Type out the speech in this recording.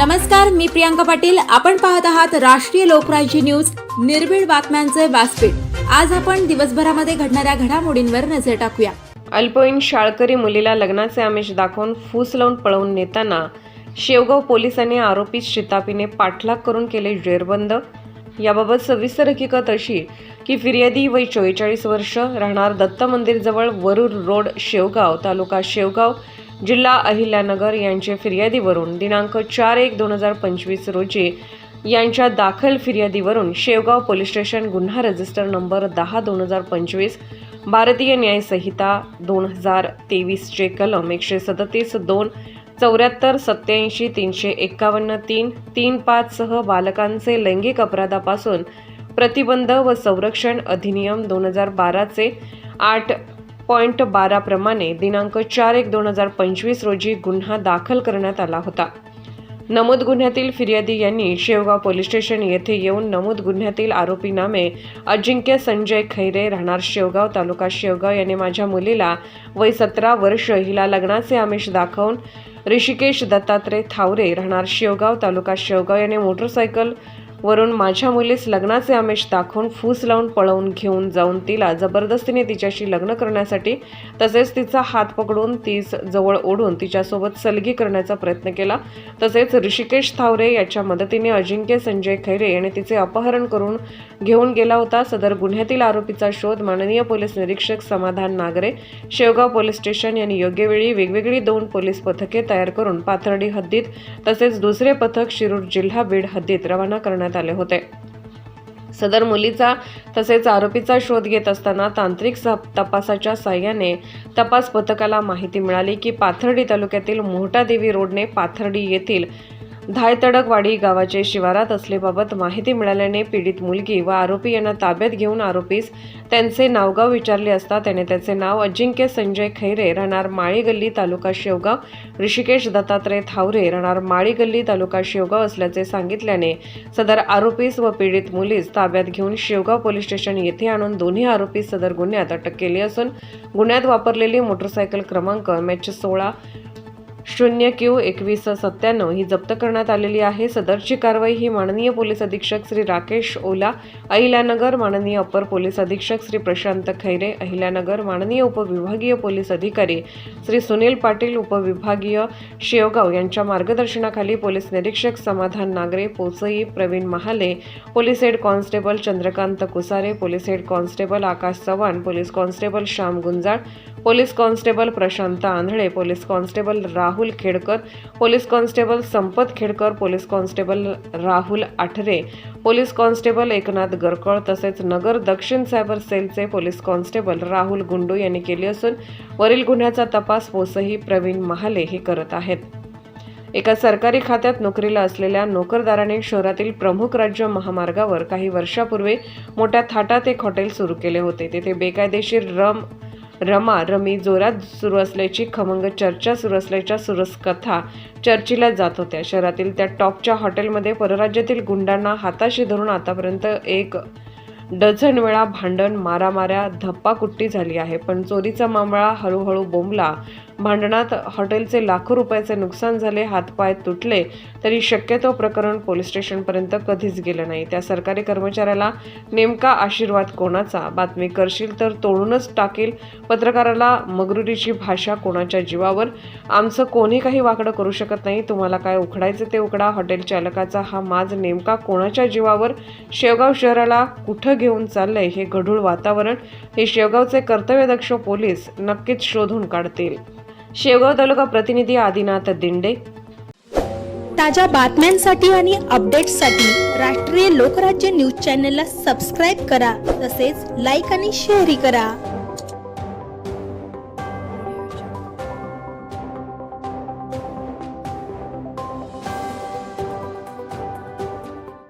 नमस्कार मी प्रियांका पाटील. आपण पाहत आहात राष्ट्रीय लोकराज्य न्यूज. निर्भीड बातम्यांचे व्यासपीठ. आज आपण दिवसभरामध्ये घडणाऱ्या घडामोडींवर नजर टाकूया. अल्पवयीन शाळकरी मुलीला लग्नाचे आमिष दाखवून फूस लावून पळवून नेताना शेवगाव पोलिसांनी आरोपी शितापीने पाठलाग करून केले जेरबंद. याबाबत सविस्तर हकीकत अशी की फिर्यादी वय चव्वेचाळीस वर्ष राहणार दत्त मंदिरजवळ वरूर रोड शेवगाव तालुका शेवगाव जिल्हा अहिल्यानगर यांचे फिर्यादीवरून दिनांक चार एक दोन हजार पंचवीस रोजी यांच्या दाखल फिर्यादीवरून शेवगाव पोलीस स्टेशन गुन्हा रजिस्टर नंबर दहा दोन हजार पंचवीस भारतीय न्यायसंहिता दोन हजार तेवीसचे कलम एकशे सदतीस दोन चौऱ्याहत्तर सत्याऐंशी तीनशे एक्कावन्न तीन तीन पाचसह बालकांचे लैंगिक अपराधापासून प्रतिबंध व संरक्षण अधिनियम दोन हजार बाराचे आठ पॉईंट बाराप्रमाणे दिनांक चार एक दोन हजार पंचवीस रोजी गुन्हा दाखल करण्यात आला होता. नमूद गुन्ह्यातील फिर्यादी यांनी शेवगाव पोलीस स्टेशन येथे येऊन नमूद गुन्ह्यातील आरोपी नामे अजिंक्य संजय खैरे राहणार शेवगाव तालुका शेवगाव याने माझ्या मुलीला वय सतरा वर्ष हिला लग्नाचे आमिष दाखवून ऋषिकेश दत्तात्रय थावरे राहणार शेवगाव तालुका शेवगाव याने मोटरसायकल वरून माझ्या मुलीस लग्नाचे आमिष दाखवून फूस लावून पळवून घेऊन जाऊन तिला जबरदस्तीने तिच्याशी लग्न करण्यासाठी तसेच तिचा हात पकडून तीस जवळ ओढून तिच्यासोबत सलगी करण्याचा प्रयत्न केला. तसेच ऋषिकेश थावरे याच्या मदतीने अजिंक्य संजय खैरे याने तिचे अपहरण करून घेऊन गेला होता. सदर गुन्ह्यातील आरोपीचा शोध माननीय पोलीस निरीक्षक समाधान नागरे शेवगाव पोलीस स्टेशन यांनी योग्य वेळी वेगवेगळी दोन पोलीस पथके तयार करून पाथर्डी हद्दीत तसेच दुसरे पथक शिरूर जिल्हा बीड हद्दीत रवाना करण्यात आले होते. सदर मुलीचा तसेच आरोपीचा शोध घेत असताना तांत्रिक तपासाच्या साह्याने तपास पथकाला माहिती मिळाली की पाथर्डी तालुक्यातील मोहटादेवी रोडने पाथर्डी येथील धायतडकवाडी गावाचे शिवारात असल्याबाबत माहिती मिळाल्याने पीडित मुलगी व आरोपी यांना ताब्यात घेऊन आरोपीस त्यांचे नावगाव विचारले असता त्याने त्याचे नाव अजिंक्य संजय खैरे राहणार माळी गल्ली तालुका शेवगाव ऋषिकेश दत्तात्रय थावरे राहणार माळी गल्ली तालुका शेवगाव असल्याचे सांगितल्याने सदर आरोपीस व पीडित मुलीस ताब्यात घेऊन शेवगाव पोलीस स्टेशन येथे आणून दोन्ही आरोपी सदर गुन्ह्यात अटक केली असून गुन्ह्यात वापरलेली मोटरसायकल क्रमांक मॅच एच सोळा शून्य क्यू एकवीस सत्त्याण्णव ही जप्त करण्यात आलेली आहे. सदरची कारवाई ही माननीय पोलीस अधीक्षक श्री राकेश ओला अहिल्यानगर माननीय अपर पोलीस अधीक्षक श्री प्रशांत खैरे अहिल्यानगर माननीय उपविभागीय पोलीस अधिकारी श्री सुनील पाटील उपविभागीय शेवगाव यांच्या मार्गदर्शनाखाली पोलीस निरीक्षक Samadhan Nagre पोचई Pravin Mahale police head constable Chandrakant Kusare police head constable Akash Chavan police constable Shyam Gunjal police constable Prashant Andhale police constable Rahul Khedkar police constable Sampat Khedkar police constable Rahul Athare police constable Eknath Garkal तसेच Nagar Dakshin cyber सेलचे police constable Rahul Gundu यांनी केली असून वरील गुन्ह्याचा तपास पोसही प्रवीण महाले हे करत आहेत. एका सरकारी खात्यात नोकरीला असलेल्या नोकरदाराने शहरातील प्रमुख राज्य महामार्गावर काही वर्षापूर्वी मोठ्या थाटात एक हॉटेल सुरू केले होते. तेथे बेकायदेशीर रम रमा रमी जोरात सुरू असल्याची खमंग चर्चा सुरू असल्याच्या सुरस कथा चर्चेला जात होत्या. शहरातील त्या टॉपच्या हॉटेलमध्ये परराज्यातील गुंडांना हाताशी धरून आतापर्यंत एक डझन वेळा भांडण मारामाऱ्या धप्पाकुट्टी झाली आहे. पण चोरीचा मामळा हळूहळू बोंबला. भांडणात हॉटेलचे लाखो रुपयाचे नुकसान झाले हातपाय तुटले तरी शक्यतो प्रकरण पोलीस स्टेशनपर्यंत कधीच गेलं नाही. त्या सरकारी कर्मचाऱ्याला नेमका आशीर्वाद कोणाचा? बातमी करशील तर तोडूनच टाकेल. पत्रकाराला मगरुरीची भाषा कोणाच्या जीवावर? आमचं कोणी काही वाकडं करू शकत नाही. तुम्हाला काय उखडायचं ते उकडा हॉटेल चालकाचा हा माज नेमका कोणाच्या जीवावर? शेवगाव शहराला कुठं घेऊन चाललंय हे गढूळ वातावरण? हे शेवगावचे कर्तव्यदक्ष पोलीस नक्कीच शोधून काढतील. शेवगाव तालुका प्रतिनिधी आदिनाथ दिंडे. ताज्या बातम्यांसाठी आणि अपडेट्ससाठी राष्ट्रीय लोकराज्य न्यूज चॅनलला सबस्क्राईब करा तसेच लाईक आणि शेअरही करा.